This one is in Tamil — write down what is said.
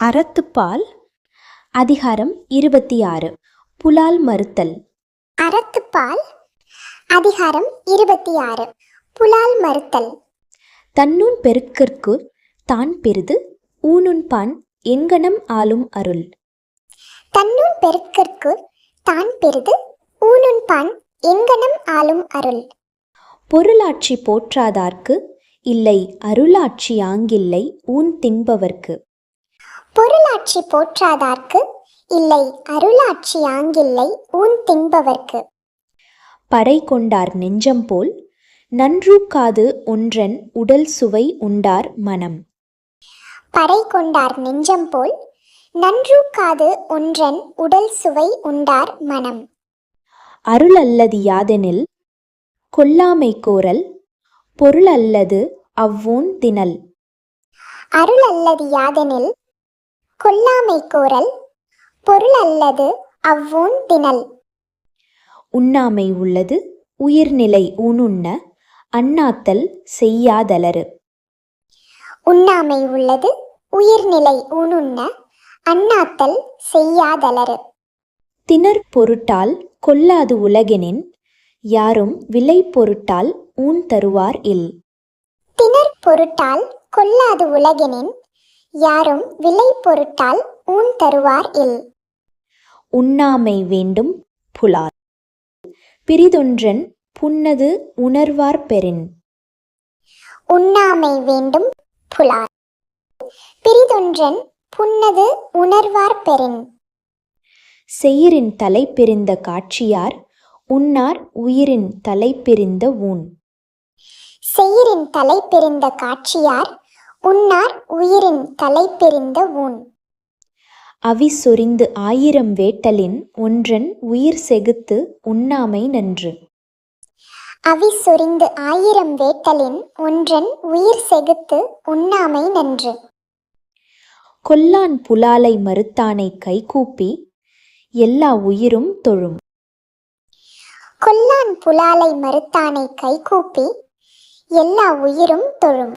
அறத்துப்பால் அதிகாரம் இருபத்தி ஆறு புலால் மறுத்தல். அறத்துப்பால் அதிகாரம் இருபத்தி ஆறு புலால் மறுத்தல். தன்னுன் பெருக்கிற்கு தான் பெரிது ஊனுண்பான் எங்கனம் ஆளும் அருள். தன்னுன் பெருக்கிற்கு தான் பெரிது ஊனுண்பான் எங்கனம் ஆளும் அருள். பொருளாட்சி போற்றாதார்க்கு இல்லை அருளாட்சி ஆங்கில்லை ஊன் தின்பவர்க்கு. பொருளாட்சி போற்றாதார்க்கு இல்லை அருளாட்சி ஆங்கில்லை ஊன் தின்பவர்க்கு. பறை கொண்டார் நெஞ்சம் போல் நன்றூக்காது ஒன்றன் உடல் சுவை உண்டார் மனம். பறை கொண்டார் நெஞ்சம் போல். நன்றூக்காது ஒன்றன் உடல் சுவை உண்டார் மனம். அருள் அல்லது யாதெனில்? கொல்லாமை கோரல். பொருள் அல்லது அவ்வோன் தினல் அருள் அல்லது யாதெனில்? கொல்லாமை கோரல். பொருள் அல்லது அவ்வோன் தினல் உண்ணாமை உள்ளது உயிர்நிலை ஊனுண்ண அண்ணாத்தல் செய்யாதலரு உண்ணாமை உள்ளது உயிர்நிலை ஊனுண்ண அண்ணாத்தல் செய்யாதலரு திணற் பொருட்டால் கொல்லாது உலகெனின் யாரும் விலை பொருட்டால் ஊன் தருவார் இல். திணற் பொருட்டால் கொல்லாது உலகெனின் யாரும் விலை பொருட்டால் ஊன் தருவார் இல். உண்ணாமை வேண்டும் புலால் பிரிதொன்றன் புன்னது உணர்வார் பெறின். உண்ணாமை வேண்டும் புலார் பிரிதொன்றன் புன்னது உணர்வார் பெறின். செயிரின் தலை பிரிந்த காட்சியார் உன்னார் உயிரின் தலை பிரிந்த ஊன். செயிரின் தலை பிரிந்த காட்சியார் உன்னார் உயிரின் தலை பிரிந்த ஊன். அவி சொரிந்து ஆயிரம் வேட்டலின் ஒன்றன் உயிர் செகுத்து உண்ணாமை நன்று. அவி சொரிந்து ஆயிரம் வேட்டலின் ஒன்றன் உயிர் செகுத்து உண்ணாமை நன்று. கொல்லான் புலாலை மறுத்தானை கைகூப்பி எல்லா உயிரும் தொழும். கொல்லான் புலாலை மறுத்தானை கைகூப்பி எல்லா உயிரும் தொழும்.